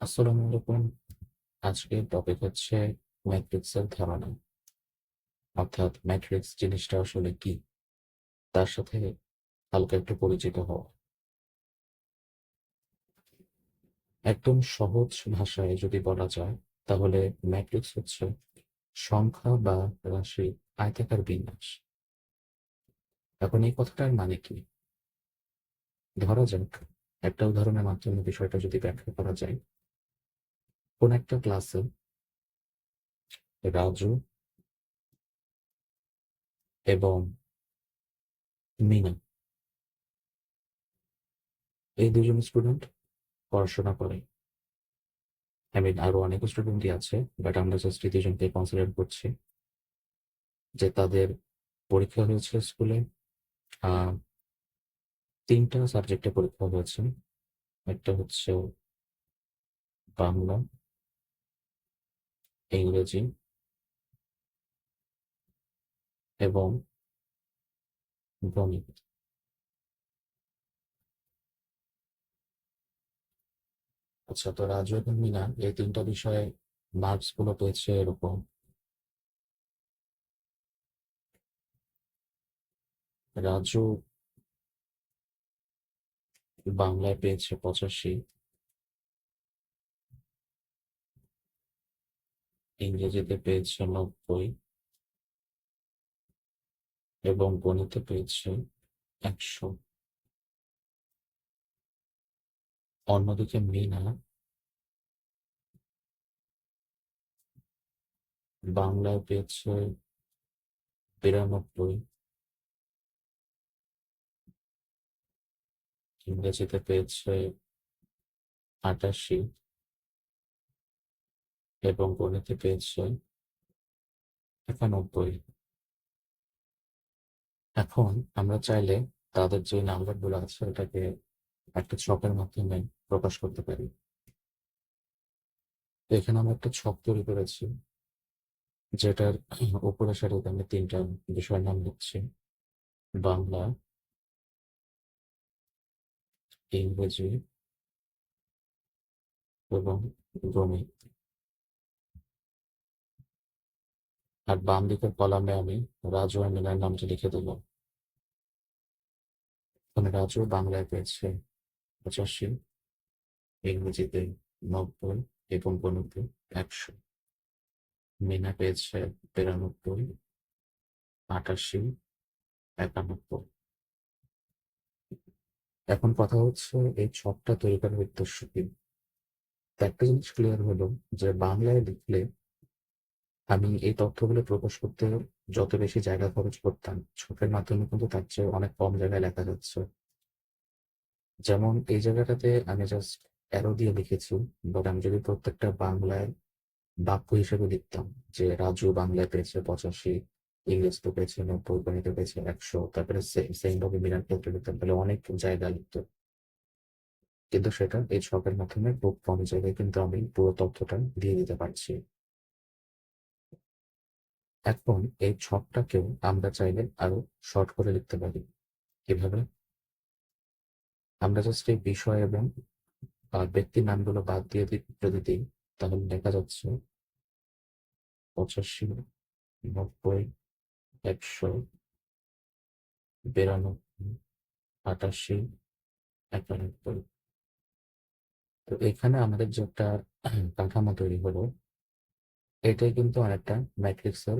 আসসালামু আলাইকুম আজকের টপিক হচ্ছে ম্যাট্রিক্সের ধারণা। অর্থাৎ ম্যাট্রিক্স জিনিসটা আসলে কি? তার সাথে হালকা একটু পরিচিত হওয়া। একদম সহজ ভাষায় যদি বলা যায়, তাহলে ম্যাট্রিক্স হচ্ছে সংখ্যা বা রাশি আয়তাকার বিন্যাস। এখন এই কথাটার মানে কি? ধরা যাক, একটা উদাহরণের মাধ্যমে বিষয়টা যদি ব্যাখ্যা করা যায়। কোন একটা ক্লাসে রাজু এবং মিনা এই দুজন স্টুডেন্ট পড়াশোনা করে। আই মিন আরও অনেক স্টুডেন্টই আছে বাট আমরা জাস্ট এই দুজনকে কনসিডার করছি যে তাদের পরীক্ষা হয়েছে স্কুলে তিনটা সাবজেক্টে পরীক্ষা হয়েছে, একটা হচ্ছে বাংলা ইংরেজি এবং গণিত। আচ্ছা তো রাজু এবং মিনা এই তিনটা বিষয়ে মার্কসগুলো পেয়েছে এরকম। রাজু বাংলায় পেয়েছে পঁচাশি। ইংরেজিতে পেয়েছে নব্বই এবং গণিতে পেয়েছে একশো। অন্যদিকে মিনা বাংলায় পেয়েছে বিরানব্বই। ইংরেজিতে পেয়েছে আটাশি। এবং গণিতে পেয়েছে একানব্বই। এখন আমরা চাইলে তাদের যে নাম্বারগুলো আছে ওটাকে একটা ছকের মাধ্যমে প্রকাশ করতে পারি। এখানে আমরা একটা ছক তৈরি করেছি, যেটার উপরে সারিতে আমি তিনটা বিষয়ের নাম লিখছি। বাংলা, ইংরেজি এবং গণিত। আর বাম দিকের কলামে আমি রাজু আর মিনার নামটি লিখে দেবো। রাজু বাংলায় পেয়েছে পঁচাশি, ইংরেজিতে নব্বই এবং গণিতে একশো। মিনা পেয়েছে বিরানব্বই, আটাশি, একানব্বই। এখন কথা হচ্ছে এই ছকটা তৈরি করার উদ্দেশ্য কি? একটা জিনিস ক্লিয়ার হলো যে বাংলায় লিখলে আমি এই তথ্যগুলো প্রকাশ করতে যত বেশি জায়গা খরচ করতাম ছকের মাধ্যমে কিন্তু তার চেয়ে অনেক কম জায়গায় লেখা যাচ্ছে। যেমন এই জায়গাটাতে আমি জাস্ট অ্যারো দিয়ে লিখেছি বাট আমি যদি প্রত্যেকটা বাংলায় বাক্য হিসেবে লিখতাম যে রাজু বাংলায় পেয়েছে পঁচাশি, ইংরেজ তো পেয়েছে নব্বই, গণিতে পেয়েছে একশো, তারপরে সেম ভাবে ক্ষেত্রে লিখতাম, তাহলে অনেক জায়গা লিখতো। কিন্তু সেটা এই ছকের মাধ্যমে খুব কম জায়গায় কিন্তু আমি পুরো তথ্যটা দিয়ে দিতে পারছি। এখন এই ছকটাকেও আমরা চাইলে আরও শর্ট করে লিখতে পারি। কীভাবে আমরা জাস্ট এই বিষয় এবং ব্যক্তির নামগুলো বাদ দিয়ে যদি দিই, তাহলে দেখা যাচ্ছে পঁচাশি, নব্বই, একশো, বিরানব্বই, আটাশি, একানব্বই। তো এখানে আমাদের যে একটা, কাঠামো তৈরি হলো, এটাই কিন্তু অনেকটা ম্যাট্রিক্সের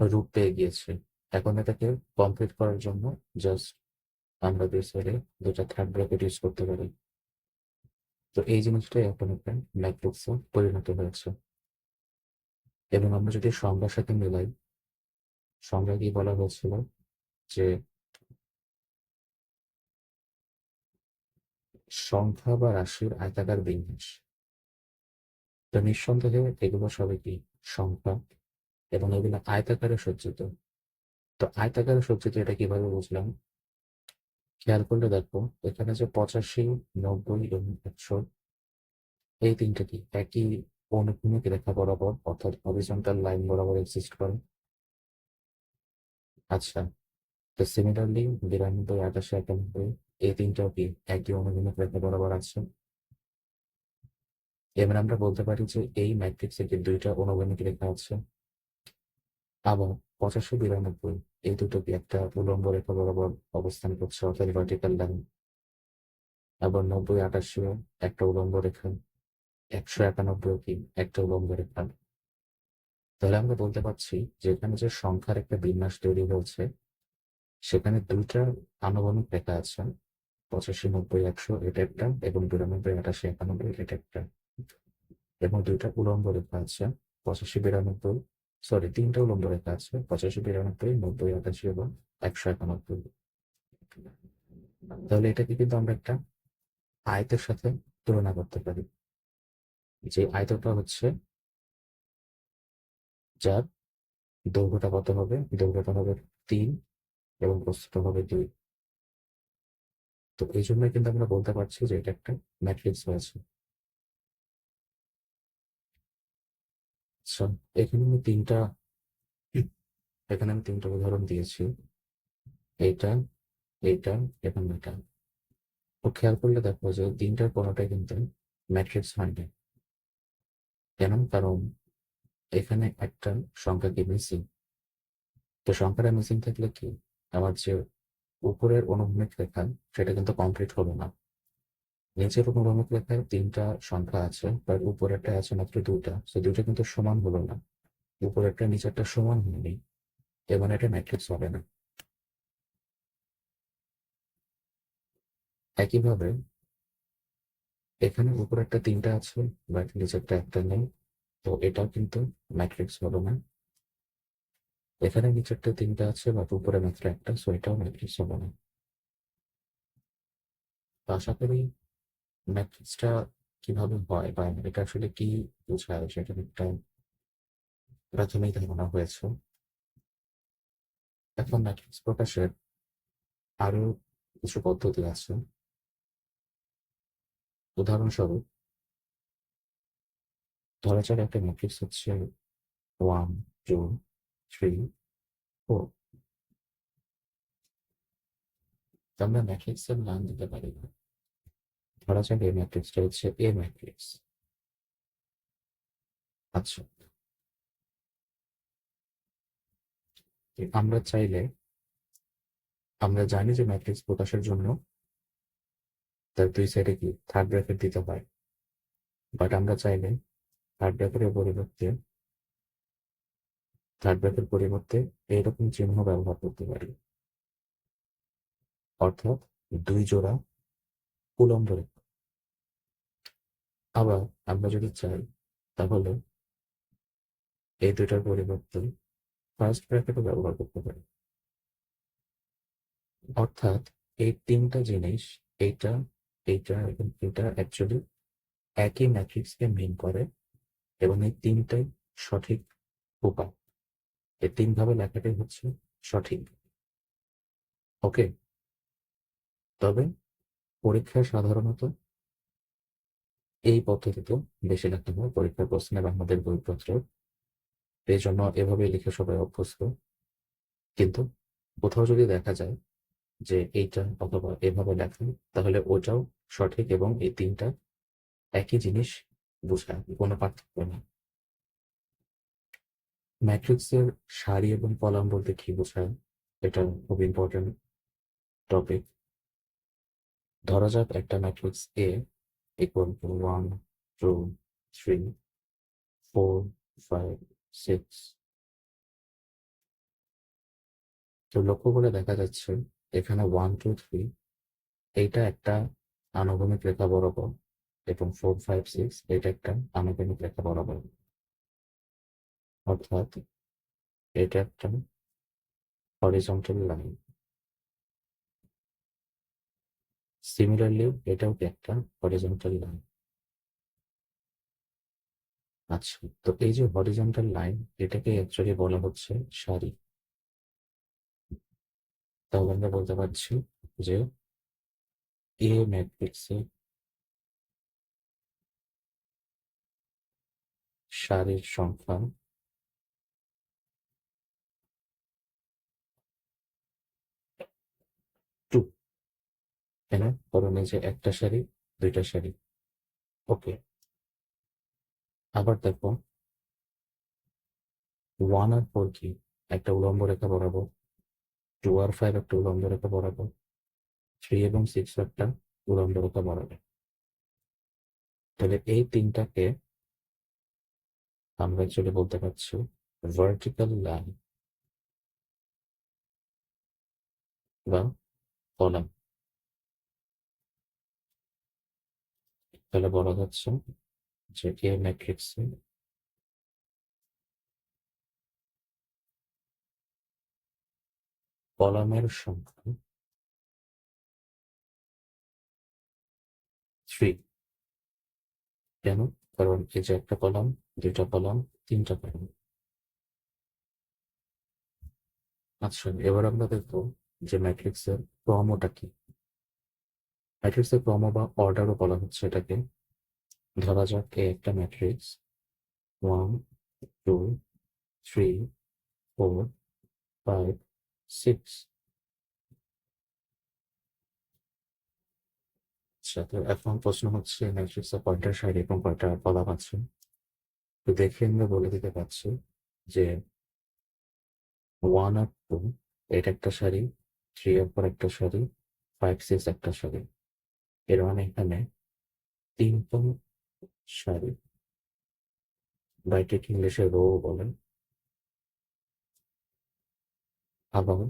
রূপ পেয়ে গিয়েছে। এখন এটাকে কমপ্লিট করার জন্য জাস্ট আমরা দুই দুটা থার্ড ব্র্যাকেট ইউজ করতে পারি। তো এই জিনিসটাই এখন একটা ম্যাট্রিক্সে পরিণত হয়েছে। এবং আমরা যদি সংজ্ঞার সাথে মিলাই, সংজ্ঞা কি বলা হয়েছিল যে সংখ্যা বা রাশির আয়তাকার বিন্যাস। তো নিঃসন্দেহে এগুলো সবই কি? সংখ্যা। এবং এগুলো আয়তাকারে সজ্জিত। তো আয়তাকারে সজ্জিত এটা কীভাবে বুঝলাম? খেয়াল করলে দেখো, এখানে যে পঁচাশি, নব্বই এবং একশো, এই তিনটা কি? একই অনুভূমিক রেখা বরাবর, অর্থাৎ হরিজন্টাল লাইন বরাবর এক্সিস্ট করে। আচ্ছা তো সিমিলারলি বিরানব্বই, আটাশি, একানব্বই, এই তিনটাও কি একই অনুভূমিক রেখা বরাবর আছে? এবার আমরা বলতে পারি যে এই ম্যাট্রিক্সে যে দুইটা অনুভূমিক রেখা আছে? আবার পঁচাশি, বিরানব্বই এই দুটো কি একটা উলম্ব রেখা বরাবর অবস্থান করছে অর্থাৎ ভার্টিক্যাল লাইন আবার নব্বই, আটাশিও একটা উলম্ব রেখা, একশো একানব্বই কি একটা উলম্ব রেখা। তাহলে আমরা বলতে পারছি যে এখানে যে সংখ্যার একটা বিন্যাস তৈরি হয়েছে, সেখানে দুইটা আনুভূমিক রেখা আছে, পঁচাশি, নব্বই, একশো, এটা একটা এবং বিরানব্বই, আটাশি, একানব্বই, এটা একটা। এবং দুইটা উলম্ব রেখা আছে, পঁচাশি, বিরানব্বই সরি, তিনটা উলম্ব রেখা আছে, পঁচাশি, বিরানব্বই, নব্বই, আটাশি এবং একশো একানব্বই। তাহলে এটাকে কিন্তু আমরা একটা আয়তের সাথে তুলনা করতে পারি। যে আয়তটা হচ্ছে যার দৈর্ঘ্যটা কত হবে? দৈর্ঘ্যটা হবে তিন এবং প্রস্থটা হবে দুই। তো এই জন্য কিন্তু আমরা বলতে পারছি যে এটা একটা ম্যাট্রিক্স হয়েছে। আচ্ছা এখানে আমি তিনটা, এখানে আমি তিনটা উদাহরণ দিয়েছি। এইটা এইটা এবং এটা ও খেয়াল করলে দেখো যে তিনটার কোনোটাই কিন্তু ম্যাট্রিক্স হয়নি কেন? কারণ এখানে একটা সংখ্যা কি মিসিং তো সংখ্যাটা মিসিং থাকলে কি? আমার যে উপরের অনুভূমিক রেখা, সেটা কিন্তু কমপ্লিট হবে না। নিচের অনুভূমিক রেখায় তিনটা সংখ্যা আছে বাট উপরেরটা আছে মাত্র দুইটা। সে দুইটা কিন্তু সমান হলো না। উপরেরটা নিচেরটা সমান হয়নি। এবং এটা ম্যাট্রিক্স হবে না। একইভাবে, এখানে উপরেরটা তিনটা আছে বাট নিচেরটা একটা নেই। তো এটাও কিন্তু ম্যাট্রিক্স হবে না। এখানে নিচেরটা তিনটা আছে বাট উপরে মাত্র একটা সো এটাও ম্যাট্রিক্স হবে না। আশা করি ম্যাট্রিক্সটা কীভাবে হয় বা এটা আসলে কি বোঝায়? সেটা একটা প্রাথমিক ধারণা হয়েছে। এখন ম্যাট্রিক্স প্রকাশের আরও কিছু পদ্ধতি আছে। উদাহরণস্বরূপ ধরা যাক একটা ম্যাট্রিক্স হচ্ছে ওয়ান, টু, থ্রি, ফোর। আমরা ম্যাট্রিক্সের নাম দিতে পারি না। ধরা যাক এই ম্যাট্রিক্সটা হচ্ছে এ ম্যাট্রিক্স আচ্ছা। আমরা চাইলে, আমরা জানি যে ম্যাট্রিক্স প্রকাশের জন্য তার দুই সাইডে কি থার্ড ব্র্যাকেট দিতে হয়। বাট আমরা চাইলে থার্ড ব্র্যাকেটের পরিবর্তে থার্ড ব্র্যাকেট পরিবর্তে এইরকম চিহ্ন ব্যবহার করতে পারি। অর্থাৎ দুই জোড়া উলম্ব রেখা আবার আমরা যদি চাই, তাহলে এই দুটার পরিবর্তে ফার্স্ট ব্র্যাকেটও ব্যবহার করতে পারি। অর্থাৎ এই তিনটা জিনিস, এইটা এইটা এবং এটা অ্যাকচুয়ালি একই ম্যাট্রিক্সকে মিন করে এবং এই তিনটাই সঠিক উপায়। এই তিন ভাবে লেখাটাই হচ্ছে সঠিক। ওকে তবে পরীক্ষায় সাধারণত এই পদ্ধতিতে বেশি লেখা হয় পরীক্ষার প্রশ্নে বা আমাদের বইপত্র। এই জন্য এভাবে লিখে সবাই অভ্যস্ত। কিন্তু কোথাও যদি দেখা যায় যে এইটা অথবা এভাবে লেখা, তাহলে ওটাও সঠিক এবং এই তিনটা একই জিনিস বোঝায় কোনো পার্থক্য নেই। ম্যাট্রিক্সের সারি এবং কলাম বলতে কি বোঝায়? এটা খুব ইম্পর্টেন্ট টপিক ধরা যাক একটা matrix A equal to one two three four five six তো লক্ষ্য করে দেখা যাচ্ছে এখানে ওয়ান টু থ্রি এইটা একটা আনুভূমিক রেখা বরাবর এবং ফোর ফাইভ সিক্স এটা একটা আনুভূমিক রেখা বরাবর। অর্থাৎ এটা একটা হরিজন্টাল লাইন সিমিলারলি এটাও কি একটা হরিজন্টাল লাইন আচ্ছা তো এই যে হরিজন্টাল লাইন এটাকে অ্যাকচুয়ালি বলা হচ্ছে সারি। তাহলে আমরা বলতে পারছি যে এ ম্যাট্রিক্সে সারির সংখ্যা টু কেন কারণ এই যে একটা সারি দুইটা সারি ওকে। আবার দেখো। ওয়ান আর ফোর কি? একটা উলম্ব রেখা বরাবর। টু আর ফাইভ একটা উলম্ব রেখা বরাবর। থ্রি এবং সিক্স একটা উলম্ব রেখা বরাবর। তাহলে এই তিনটাকে আমরা অ্যাকচুয়ালি বলতে পারছি ভার্টিক্যাল লাইন বা কলাম তাহলে বলা যাচ্ছে যে এ ম্যাট্রিক্সে কলামের সংখ্যা থ্রি কেন? কারণ এই যে একটা কলাম, দুইটা কলাম, তিনটা কলাম। আচ্ছা এবার আমরা দেখব যে ম্যাট্রিক্সের ক্রমটা কি। ম্যাট্রিক্সের ক্রম বা অর্ডারও বলা হচ্ছে এটাকে। ধরা যাক এ একটা matrix. One, two, three, four, five, six. আচ্ছা তো এখন প্রশ্ন হচ্ছে ম্যাট্রিক্সে কয়টা সারি এবং কয়টা কলাম আছে? তো দেখে আমরা বলে দিতে পারছি যে ওয়ান আর টু এটা একটা সারি থ্রি এর একটা সারি ফাইভ সিক্স একটা সারি। এর মানে এখানে তিনটা সারি বা এটাকে ইংলিশে রো বলেন আবার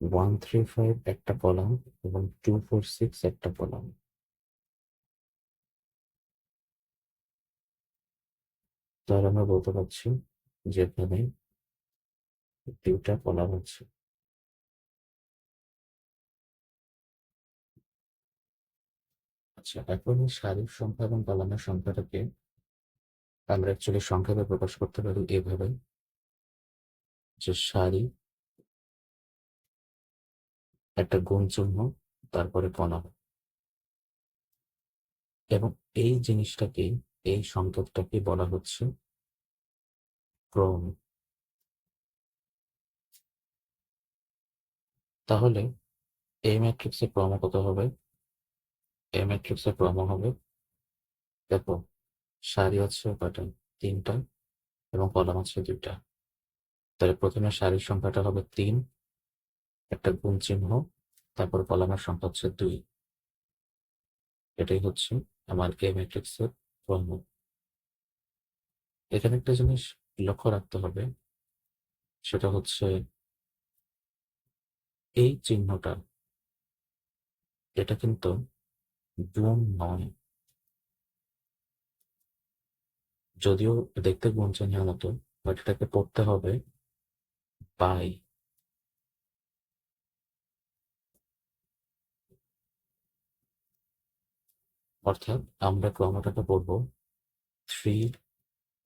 ওয়ান থ্রি ফাইভ একটা কলাম এবং টু ফোর সিক্স একটা কলাম তাহলে আমরা বলতে পারছি যে এখানে দুটা কলাম আছে আচ্ছা এখন সারির সংখ্যা এবং কলামের সংখ্যাটাকে আমরা অ্যাকচুয়ালি সংখ্যাতে প্রকাশ করতে পারি এভাবে। যে সারি একটা গুণ চিহ্ন, তারপরে কলাম এবং এই জিনিসটাকেই এই সংকেতটাকে বলা হচ্ছে ক্রম। তাহলে এই ম্যাট্রিক্সের ক্রম কত হবে? এই ম্যাট্রিক্সের ক্রম হবে। দেখো, সারি আছে কয়টা তিনটা এবং কলাম আছে দুইটা। তাহলে প্রথমে সারির সংখ্যাটা হবে তিন, একটা গুণ চিহ্ন, তারপর কলামের সংখ্যা হচ্ছে দুই। এটাই হচ্ছে আমার এ ম্যাট্রিক্সের ক্রম এখানে একটা জিনিস লক্ষ্য রাখতে হবে, সেটা হচ্ছে এই চিহ্নটা, এটা কিন্তু নয় যদিও দেখতে চিহ্নের মতো বাট এটাকে পড়তে হবে বাই অর্থাৎ আমরা ক্রমটাকে পড়ব থ্রি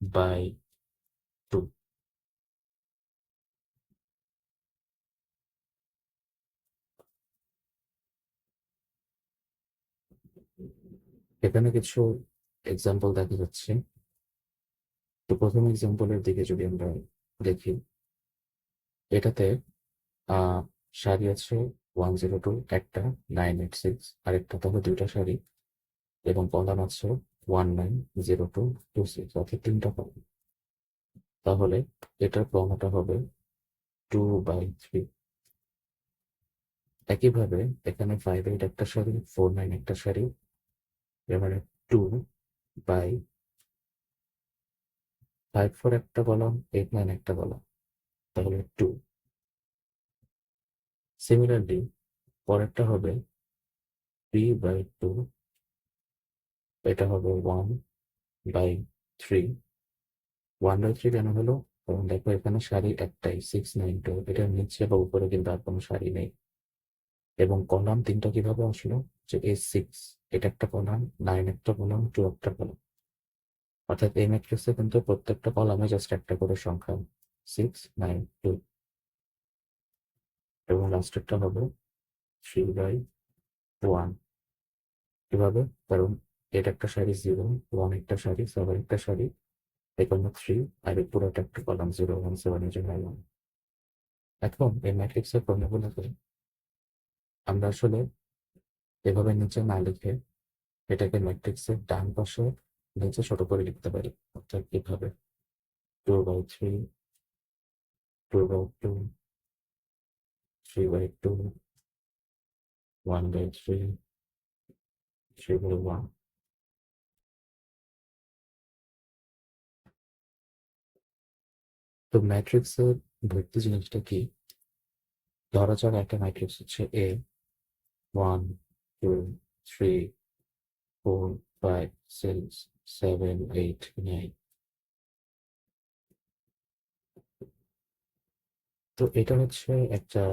বাই টু এখানে কিছু এক্সাম্পল দেখা যাচ্ছে। তো প্রথম এক্সাম্পলের দিকে যদি আমরা দেখি, এটাতে সারি আছে ওয়ান জিরো টু একটা নাইন এইট সিক্স আরেকটা তবে দুইটা শাড়ি, এবং কলাম আছে one nine zero two two six অর্থাৎ তিনটা কলাম। তাহলে এটার ক্রমটা হবে টু বাই থ্রি একইভাবে এখানে ফাইভ এইট একটা শাড়ি ফোর নাইন একটা সারি এবারে টু বাই ফাইভ ফোর একটা কলাম এইট নাইন একটা কলাম তাহলে টু সিমিলারলি পরেরটা হবে থ্রি বাই টু এটা হবে one by three one by three কেন হলো? কারণ দেখো এখানে সারি একটাই সিক্স নাইন টু এটার নিচে বা উপরে কিন্তু আর কোনো সারি নেই। এবং কলাম তিনটা কীভাবে আসলো? যে এ সিক্স এটা একটা কলাম নাইন একটা কলাম টু একটা কলাম অর্থাৎ এই ম্যাট্রিক্সে কিন্তু প্রত্যেকটা কলামে জাস্ট একটা করে সংখ্যা। সিক্স নাইন টু এবং লাস্টেরটা হবে থ্রি বাই ওয়ান কীভাবে? কারণ এটা একটা সারি জিরো ওয়ান একটা সারি সেভেন একটা সারি এখানে থ্রি আর এই পুরোটা একটা কলাম জিরো ওয়ান সেভেন জন্য ওয়ান এখন এই ম্যাট্রিক্সের ক্রমগুলোকে আমরা আসলে এভাবে নিচে না লিখে এটাকে ম্যাট্রিক্সের ডান পাশে নিচে ছোট করে লিখতে পারি। অর্থাৎ এভাবে two by three two by two three by two one by three three by one তো ম্যাট্রিক্সের ভর্তি জিনিসটা কি? ধরা যাক একটা ম্যাট্রিক্স হচ্ছে A one two three four five six seven eight nine তো এটা হচ্ছে একটা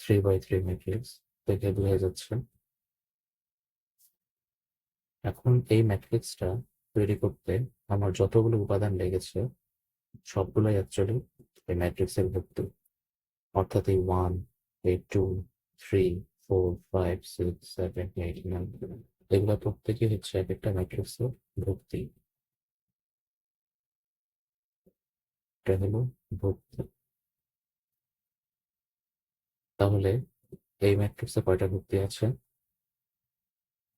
থ্রি বাই থ্রি ম্যাট্রিক্স দেখে বোঝা যাচ্ছে। এখন এই ম্যাট্রিক্সটা তৈরি করতে আমার যতগুলো উপাদান লেগেছে, সবগুলোই অ্যাকচুয়ালি এই ম্যাট্রিক্সের ভর্তি অর্থাৎ এই ওয়ান এই two three four five six seven eight nine এগুলো প্রত্যেকে হচ্ছে এক একটা ম্যাট্রিক্সের ভর্তি। এটা হলো ভর্তি। তাহলে এই ম্যাট্রিক্সে কয়টা ভর্তি আছে?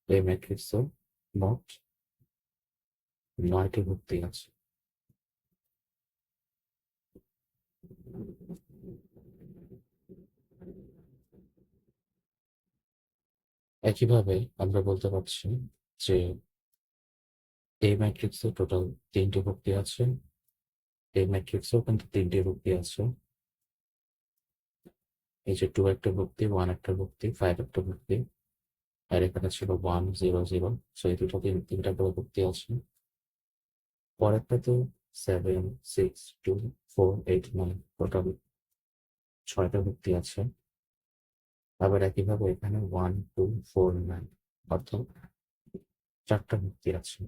এই ম্যাট্রিক্সে মোট নয়টি ভর্তি আছে। একইভাবে আমরা বলতে পারছি যে এই ম্যাট্রিক্সে টোটাল তিনটি ভক্তি আছে। এই ম্যাট্রিক্সেও কিন্তু তিনটি ভর্তি আছে। এই যে টু একটা ভক্তি ওয়ান একটা ভক্তি ফাইভ একটা ভক্তি, আর এখানে ছিল ওয়ান জিরো জিরো সো এই দুটো তিন, তিনটা করে ভক্তি আছে। পরেরটাতে seven six two four eight nine total ছয়টা ভক্তি আছে। আবার একইভাবে এখানে ওয়ান টু ফোর নাইন অর্থাৎ চারটা মুক্তি আছে।